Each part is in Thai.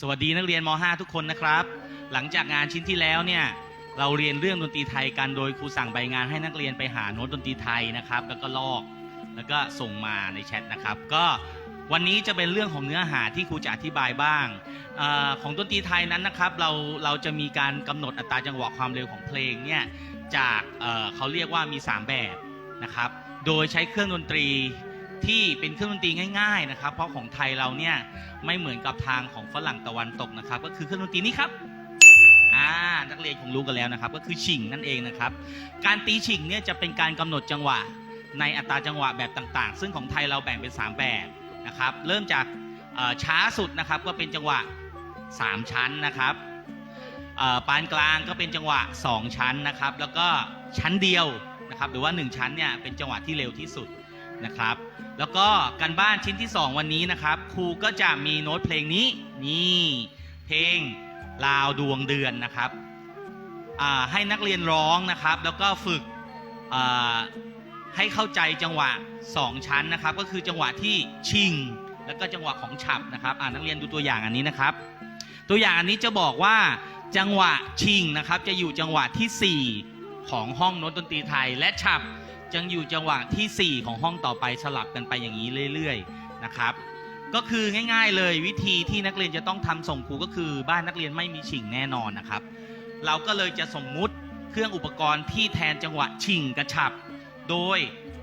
สวัสดีนักเรียนม .5 ทุกคนนะครับ หลังจากงานชิ้นที่แล้วเนี่ยเราเรียนเรื่องดนตรีไทยกันโดยครูสั่งใบงานให้นักเรียนไปหาโน้ตดนตรีไทยนะครับ แล้วก็ลอกแล้วก็ส่งมาในแชทนะครับ ก็วันนี้จะเป็นเรื่องของเนื้อหาที่ครูจะอธิบายบ้างอของดนตรีไทยนั้นนะครับ เราเราจะมีการกำหนดอัตราจังหวะความเร็วของเพลงเนี่ยจากเเขาเรียกว่ามี 3 แบบนะครับ โดยใช้เครื่องดนตรี ที่เป็นเครื่องดนตรีง่ายๆนะครับ เพราะของไทยเราเนี่ยไม่เหมือนกับทางของฝรั่งตะวันตกนะครับ ก็คือเครื่องดนตรีนี้ครับอ่านักเรียนคงรู้กันแล้วนะครับ ก็คือฉิงนั่นเองนะครับ การตีฉิงเนี่ยจะเป็นการกำหนดจังหวะในอัตราจังหวะแบบต่างๆ ซึ่งของไทยเราแบ่งเป็น 3 แบบนะครับ เริ่มจากช้าสุดนะครับก็เป็นจังหวะ 3 ชั้นนะครับปานกลางก็เป็นจังหวะ 2 ชั้นนะครับ แล้วก็ชั้นเดียวนะครับ หรือว่า 1 ชั้นเนี่ยเป็นจังหวะที่เร็วที่สุด นะครับ แล้วก็การบ้านชิ้นที่ 2 วันนี้นะครับ ครูก็จะมีโน้ตเพลงนี้นี่เพลงลาวดวงเดือนนะครับให้นักเรียนร้องนะครับ แล้วก็ฝึกให้เข้าใจจังหวะ 2 ชั้นนะครับ ก็คือจังหวะที่ชิง แล้วก็จังหวะของฉับนะครับนักเรียนดูตัวอย่างอันนี้นะครับ ตัวอย่างอันนี้จะบอกว่าจังหวะชิงนะครับ จะอยู่จังหวะทีสี่4 ของห้องโน้ตดนตรีไทยและฉับ จังอยู่จังหวะที่ 4 ของห้องต่อไปสลับกันไปอย่างนี้เรื่อยๆนะครับ ก็คือง่ายๆเลยวิธีที่นักเรียนจะต้องทำส่งครูก็คือบ้านนักเรียนไม่มีฉิงแน่นอนนะครับ เราก็เลยจะสมมุติเครื่องอุปกรณ์ที่แทนจังหวะฉิงกระฉับ โดย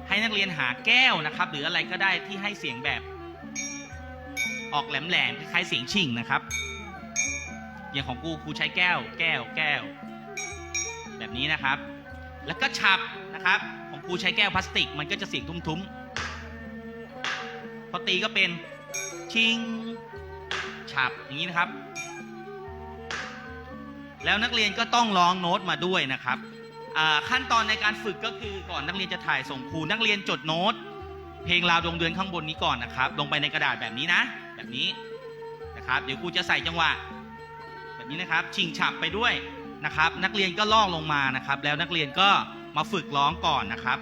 ให้นักเรียนหาแก้วนะครับ หรืออะไรก็ได้ที่ให้เสียงแบบ ออกแหลมๆคล้ายๆเสียงฉิงนะครับ อย่างของกูครูใช้แก้ว แก้ว แก้ว แบบนี้นะครับ แล้วก็ฉับนะครับ ของครูใช้แก้วพลาสติก มันก็จะเสียงทุ้มๆพอตีก็เป็นชิงฉับอย่างนี้นะครับ แล้วนักเรียนก็ต้องร้องโน้ตมาด้วยนะครับขั้นตอนในการฝึกก็คือก่อนนักเรียนจะถ่ายส่งครูนักเรียนจดโน้ต เพลงราวดวงเดือนข้างบนนี้ก่อนนะครับ ลงไปในกระดาษแบบนี้นะ แบบนี้นะครับ เดี๋ยวครูจะใส่จังหวะ แบบนี้นะครับ ชิงฉับไปด้วยนะครับ นักเรียนก็ลอกลงมานะครับ แล้วนักเรียนก็ มาฝึกร้องก่อนนะครับ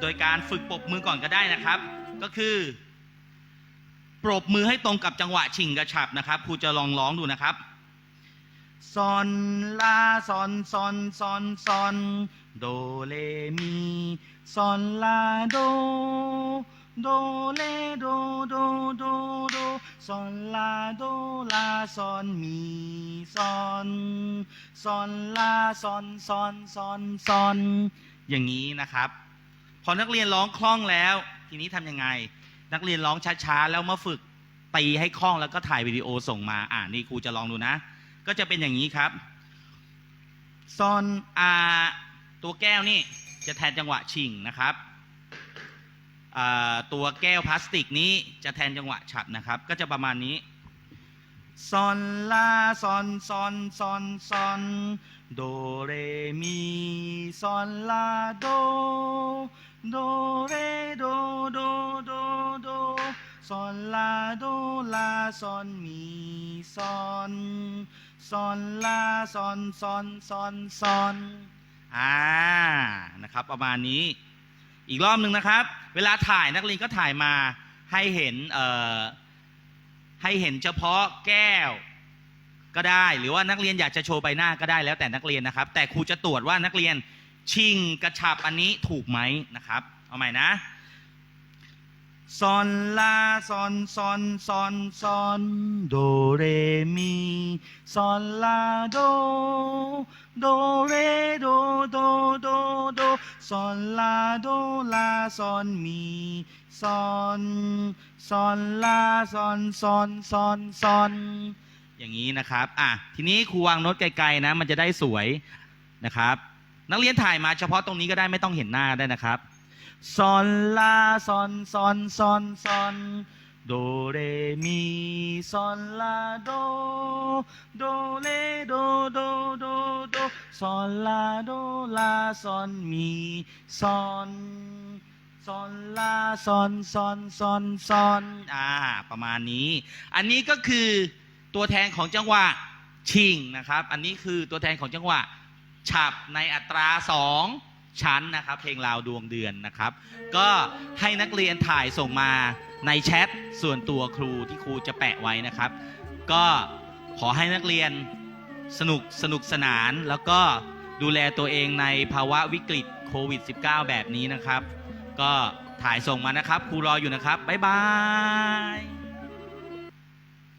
โดยการฝึกปรบมือก่อนก็ได้นะครับ ก็คือ ปรบมือให้ตรงกับจังหวะชิงกระฉับนะครับครูจะลองร้องดูนะครับซอนลาซอนซอนซอนซอนโดเลมีซอนลาโด โดเลโดโดโดโดซอนลาโดลาซอนมีซอนซอนลาซอนซอนซอนซอน อย่างนี้นะครับ พอนักเรียนร้องคล่องแล้ว ทีนี้ทำยังไง นักเรียนร้องช้าๆ แล้วมาฝึกตีให้คล่องแล้วก็ถ่ายวิดีโอส่งมาอ่านี่ครูจะลองดูนะ ก็จะเป็นอย่างนี้ครับซอนอาตัวแก้วนี่จะแทนจังหวะชิงนะครับ ตัวแก้วพลาสติกนี้จะแทนจังหวะฉับนะครับ ก็จะประมาณนี้ซอนลาซอนซอนซอนซอนโดเรมีซอนลาโดโดเรโดโดโดโดซอนลาโดลาซอนมีซอนซอนลาซอนซอนซอนซอนอ่านะครับ ประมาณนี้ อีกรอบหนึ่งนะครับ เวลาถ่ายนักเรียนก็ถ่ายมาให้เห็นให้เห็นเฉพาะแก้วก็ได้ หรือว่านักเรียนอยากจะโชว์ใบหน้าก็ได้แล้วแต่นักเรียนนะครับ แต่ครูจะตรวจว่านักเรียนชิงกระชับอันนี้ถูกไหมนะครับ เอาใหม่นะซอนลาซอนซอนซอนซอนโดเรมีซอนลาโดโดเรโดโดโด ซอนลาโดลาซอนมีซอนซอนลาซอนซอนซอนซอนอย่างนี้นะครับอะทีนี้ครูวางโน้ตไกลๆนะ มันจะได้สวยนะครับ นักเรียนถ่ายมาเฉพาะตรงนี้ก็ได้ไม่ต้องเห็นหน้าได้นะครับซอนลาซอนซอนซอนซอน โดเรมีซอนลาโด โดเลโดโดโดโดซอนลาโดลาซอนมีซอนซอนลาซอนซอนซอนซอนอ่าประมาณนี้ อันนี้ก็คือตัวแทนของจังหวะชิงนะครับ อันนี้คือตัวแทนของจังหวะฉับในอัตราสองชั้นนะครับ เพลงราวดวงเดือนนะครับ ก็ให้นักเรียนถ่ายส่งมา ในแชทส่วนตัวครูที่ครูจะแปะไว้นะครับ ก็ขอให้นักเรียนสนุกสนุกสนานแล้วก็ดูแลตัวเองในภาวะวิกฤตโควิด -19 แบบนี้นะครับ ก็ถ่ายส่งมานะครับ ครูรออยู่นะครับ บ๊ายบาย